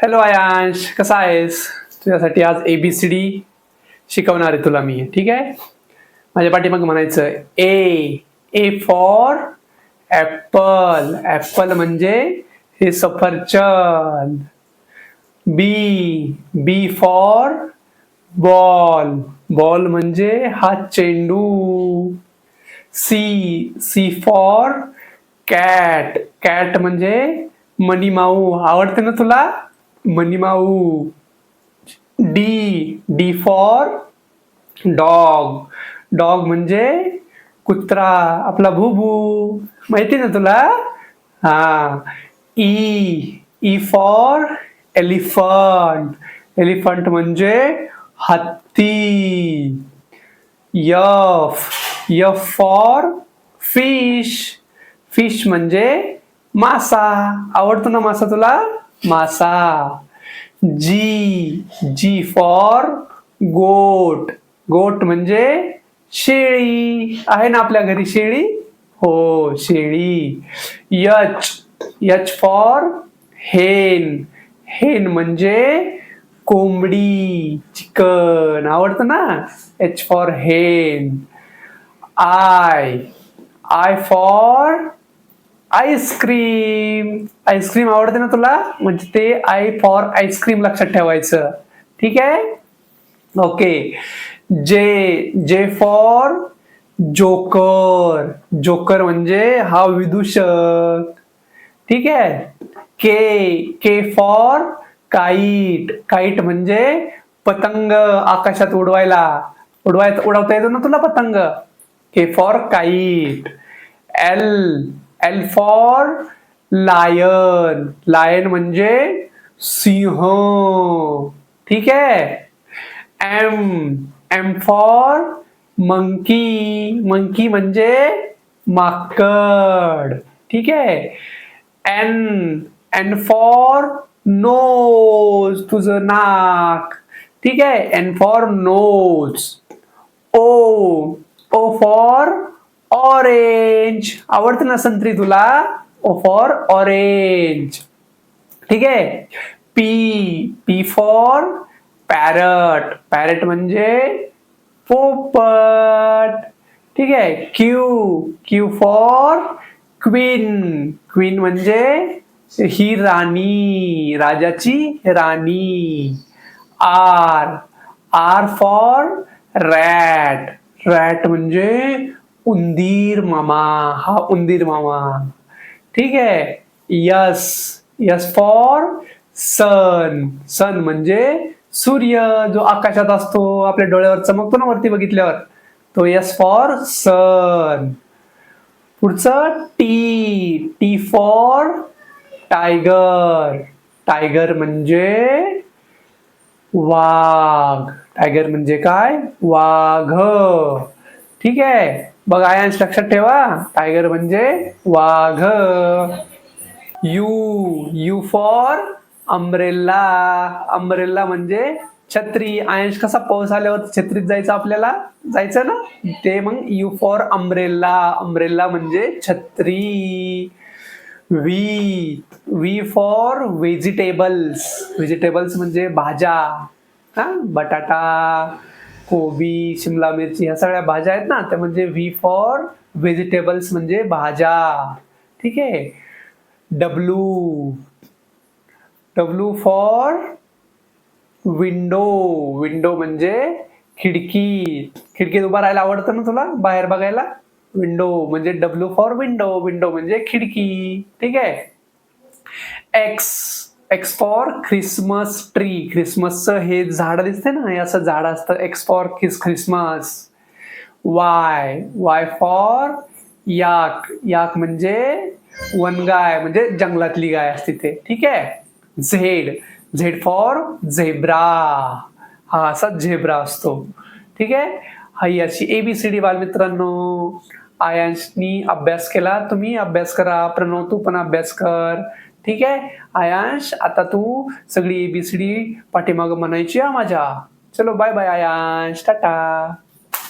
Hello Aayansh कसा आहेस? तुझ्यासाठी आज ए बी सी डी शिकवणार आहे तुला मी ठीक आहे? माझ्या पाठीमाग म्हणायचं A A for apple apple म्हणजे हे सफरचंद. B B for ball ball म्हणजे हा चेंडू. C C for cat cat म्हणजे मनीमाऊ आवडते ना तुला? मनीमाऊ D D for dog. Dog म्हणजे कुत्रा आपला भूभू. माहिती ना तुला? हा. E E for elephant. Elephant म्हणजे हत्ती. F F for fish. Fish म्हणजे मासा. आवडतो ना मासा तुला? मासा। जी जी फॉर गोट गोट म्हणजे शेळी. आहे ना आपल्या घरी शेळी? हो शेळी. यच यच फॉर हेन हेन म्हणजे कोंबडी चिकन. आवडतं ना? H for hen I I for ice cream ice cream आवडते ना तुला? म्हणजे ते आय फॉर आईस्क्रीम लक्षात ठेवायचं. ठीक आहे? ओके जे जे फॉर जोकर जोकर म्हणजे हा विदूषक. ठीक आहे? K K for kite kite म्हणजे पतंग आकाशात उडवायला. उडवाय उडवता येतो ना तुला पतंग? K for kite L L for lion lion म्हणजे सिंह. ठीक आहे M M for monkey monkey म्हणजे माकड. ठीक आहे एन एन फॉर नोज़ तुझं नाक. ठीक आहे N for nose O O for orange आवडते ना संत्री तुला ओ फॉर ऑरेंज ठीक आहे P P for parrot parrot म्हणजे पोपट. ठीक आहे Q Q for queen queen म्हणजे ही राणी. राजाची राणी. R R for rat rat म्हणजे उंदीर मामा हा उंदीर मामा. ठीक आहे. S S for sun. Sun म्हणजे सूर्य जो आकाशात असतो आपल्या डोळ्यावर चमकतो ना वरती बघितल्यावर. तो यस फॉर सन पुढचं T T for tiger tiger म्हणजे वाघ. टायगर म्हणजे काय? वाघ. ठीक आहे. बघ आयांश लक्षात ठेवा. टायगर म्हणजे वाघ. U U for umbrella. Umbrella म्हणजे छत्री. आयांश कसा पाऊस आल्यावर छत्रीत जायचं आपल्याला? जायचं ना? ते मग यू फॉर अम्ब्रेला. अम्ब्रेला म्हणजे छत्री. V V for vegetables. Vegetables म्हणजे भाज्या. हा? बटाटा. कोबी शिमला मिरची ह्या सगळ्या भाज्या आहेत ना त्या म्हणजे व्ही फॉर व्हेजिटेबल्स म्हणजे भाज्या. ठीक आहे? W W for window window म्हणजे खिडकी. खिडकीत उभा राहायला आवडतं ना तुला? बाहेर बघायला? विंडो म्हणजे डब्ल्यू फॉर विंडो विंडो म्हणजे खिडकी. ठीक आहे? X X for Christmas tree ख्रिसमसचं हे झाड दिसते ना? हे असं झाड असतं. एक्स फॉर खिस Christmas Y Y for yak yak म्हणजे वनगाय म्हणजे जंगलातली गाय असते ते. ठीक आहे? झेड. झेड फॉर झेब्रा हा असा झेब्रा असतो. ठीक आहे? हा बी सी डी बालमित्रांनो. आयांशनी अभ्यास केला. तुम्ही अभ्यास करा. प्रणव तू पण अभ्यास कर. ठीक आहे? आयांश आता तू सगळी एबीसीडी पाठीमाग म्हणायची माझ्या. चलो बाय बाय आयांश. टाटा.